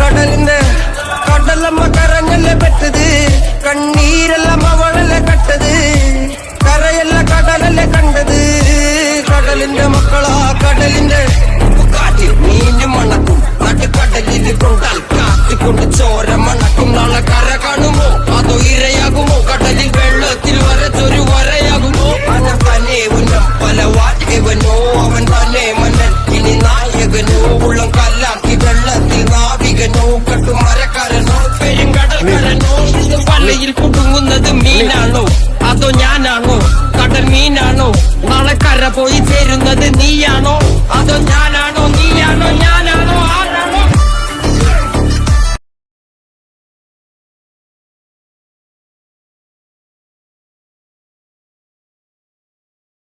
കടലിന്റെ കടലമ്മ കരഞ്ഞല്ലേ പെട്ടത്? കണ്ണീരെല്ലാം അവളല്ലേ കട്ടത്? കരയല്ല കടലല്ലേ കണ്ടത്? കടലിന്റെ മക്കളാ കടലിന്റെ കാറ്റിൽ മീന് മണക്കും നടുക്കടലിൽ കൊണ്ടാൽ കാത്തിക്കൊണ്ട് ചോര മണക്കും. നാളെ കര കാണുമോ? അതോ ഇരയാകുമോ? കടലിൽ വെള്ളത്തിൽ വരച്ചൊരു വരയാകുമോ? അന തന്നെ ഉന്നം പല വാറ്റവനോ അവൻ തന്നെ മന്നൻ. ഇനി നായകനോ ഉള്ളം കല്ലാക്കി കട്ടുമരക്കാരനോ പെരുങ്കടൽക്കാരനോ. വലയിൽ കുടുങ്ങുന്നത് മീനാണോ? അതോ ഞാനാണോ? കടൽ മീനാണോ? നാളെ കര പോയി ചേരുന്നത് നീയാണോ?